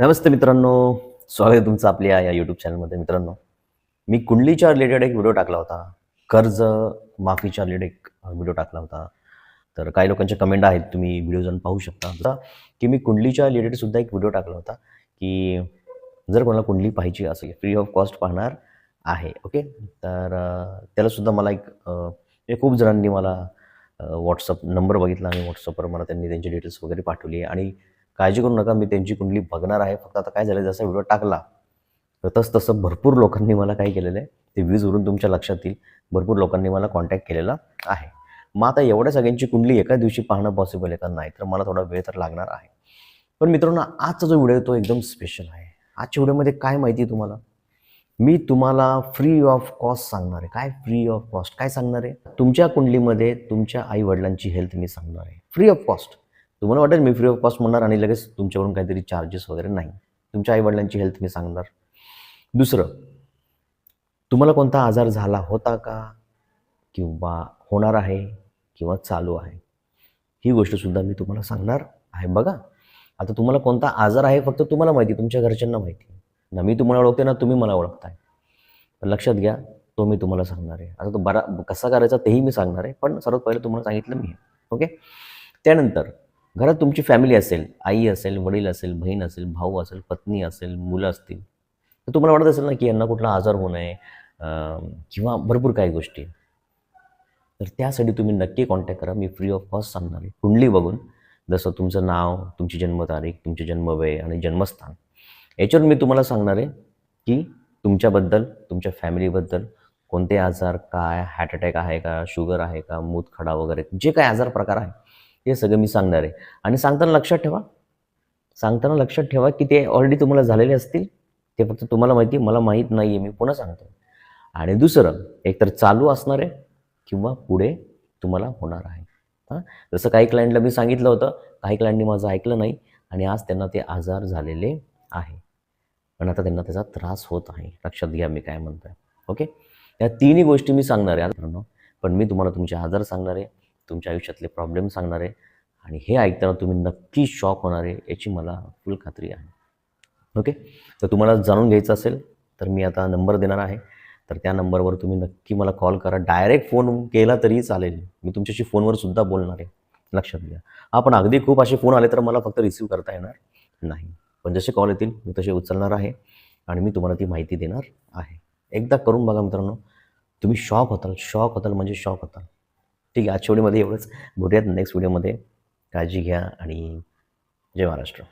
नमस्ते मित्रांनो. स्वागत आहे तुमचं आपल्या या यूट्यूब चॅनलमध्ये मित्रांनो मी कुंडलीच्या रिलेटेड एक व्हिडिओ टाकला होता. कर्ज माफीच्या रिलेटेड एक व्हिडिओ टाकला होता. तर काही लोकांचे कमेंट आहेत तुम्ही व्हिडिओ जाऊन पाहू शकता. की मी कुंडलीच्या रिलेटेड सुद्धा एक व्हिडिओ टाकला होता की जर कोणाला कुंडली पाहिजे असेल फ्री ऑफ कॉस्ट पाहणार आहे ओके तर त्यालासुद्धा मला एक हे खूप जणांनी मला व्हॉट्सअप नंबर बघितला आणि व्हॉट्सअपवर मला त्यांनी त्यांची डिटेल्स वगैरे पाठवली. आणि काळजी करू नका मी त्यांची कुंडली बघणार आहे. फक्त आता काय झालं जसा व्हिडिओ टाकला तर तस तसं भरपूर लोकांनी मला काय केलेलं आहे ते वीजवरून तुमच्या लक्षात येईल. भरपूर लोकांनी मला कॉन्टॅक्ट केलेला आहे. मग आता एवढ्या सगळ्यांची कुंडली एका दिवशी पाहणं पॉसिबल आहे का? नाही तर मला थोडा वेळ तर लागणार आहे. पण मित्रांनो आजचा जो व्हिडिओ तो एकदम स्पेशल आहे. आजच्या व्हिडिओमध्ये काय माहिती आहे तुम्हाला? मी तुम्हाला फ्री ऑफ कॉस्ट सांगणार आहे. काय फ्री ऑफ कॉस्ट काय सांगणार आहे? तुमच्या कुंडलीमध्ये तुमच्या आई वडिलांची हेल्थ मी सांगणार आहे. फ्री ऑफ कॉस्ट तुम्हाला वाटेल मी फ्री ऑफ कॉस्ट म्हणणार आणि लगेच तुमच्यावरून काहीतरी चार्जेस वगैरे नाही. तुमच्या आईवडिलांची हेल्थ मी सांगणार. दुसरं तुम्हाला कोणता आजार झाला होता का? किंवा होणार आहे किंवा चालू आहे? ही गोष्टसुद्धा मी तुम्हाला सांगणार आहे बघा. आता तुम्हाला कोणता आजार आहे फक्त तुम्हाला माहिती तुमच्या घरच्यांना माहिती. ना मी तुम्हाला ओळखते ना तुम्ही मला ओळखताय. पण लक्षात घ्या तो मी तुम्हाला सांगणार आहे. आता तो बरा कसा करायचा तेही मी सांगणार आहे पण सर्वात पहिले तुम्हाला सांगितलं मी ओके? त्यानंतर घरात तुमची फॅमिली असेल आई असेल वडील असेल बहीण असेल भाऊ असेल पत्नी असेल मुलं असतील तर तुम्हाला वाटत असेल ना की यांना कुठला आजार होऊ नये किंवा भरपूर काही गोष्टी. तर त्यासाठी तुम्ही नक्की कॉन्टॅक्ट करा. मी फ्री ऑफ कॉस्ट सांगणार आहे. कुंडली बघून जसं तुमचं नाव तुमची जन्मतारीख तुमचे जन्मवय आणि जन्मस्थान. याच्यावर मी तुम्हाला सांगणार आहे की तुमच्याबद्दल तुमच्या फॅमिलीबद्दल कोणते आजार काय हार्ट अटॅक आहे का शुगर आहे का मूतखडा वगैरे जे काय आजार प्रकार आहे हे सगळं मी सांगणार आहे. आणि सांगताना लक्षात ठेवा. सांगताना लक्षात ठेवा की ते ऑलरेडी तुम्हाला झालेले असतील. ते फक्त तुम्हाला माहिती आहे, मला माहीत नाही आहे मी पुन्हा सांगतो आणि दुसरं एकतर चालू असणार आहे किंवा पुढे तुम्हाला होणार आहे. हां? जसं काही क्लायंटला मी सांगितलं होतं काही क्लायंटनी माझं ऐकलं नाही आणि आज त्यांना ते आजार झालेले आहे. पण आता त्यांना त्याचा त्रास होत आहे. लक्षात घ्या मी काय म्हणतोय. ओके? या तिन्ही गोष्टी मी सांगणार आहे. मित्रांनो पण मी तुम्हाला तुमचे आजार सांगणार आहे. तुमच्या आयुष्यातले प्रॉब्लेम सांगणार आहे आणि हे ऐकताना तुम्ही नक्की शॉक होणार आहे याची मला फुल खात्री आहे. ओके तर तुम्हाला जाणून घ्यायचं असेल तर मी आता नंबर देणार आहे. तर त्या नंबरवर तुम्ही नक्की मला कॉल करा. डायरेक्ट फोन केला तरी चालेल. मी तुमच्याशी फोनवर सुद्धा बोलणार आहे. लक्षात घ्या. हा पण अगदी खूप असे फोन आले तर मला फक्त रिसीव्ह करता येणार नाही. पण जसे कॉल येतील मी तसे उचलणार आहे आणि मी तुम्हाला ती माहिती देणार आहे. एकदा करून बघा मित्रांनो. तुम्ही शॉक होताल. शॉक होताल म्हणजे शॉक होताल. ठीक आहे आजच्या व्हिडिओमध्ये एवढंच. भेटूयात नेक्स्ट व्हिडिओमध्ये. काळजी घ्या आणि जय महाराष्ट्र.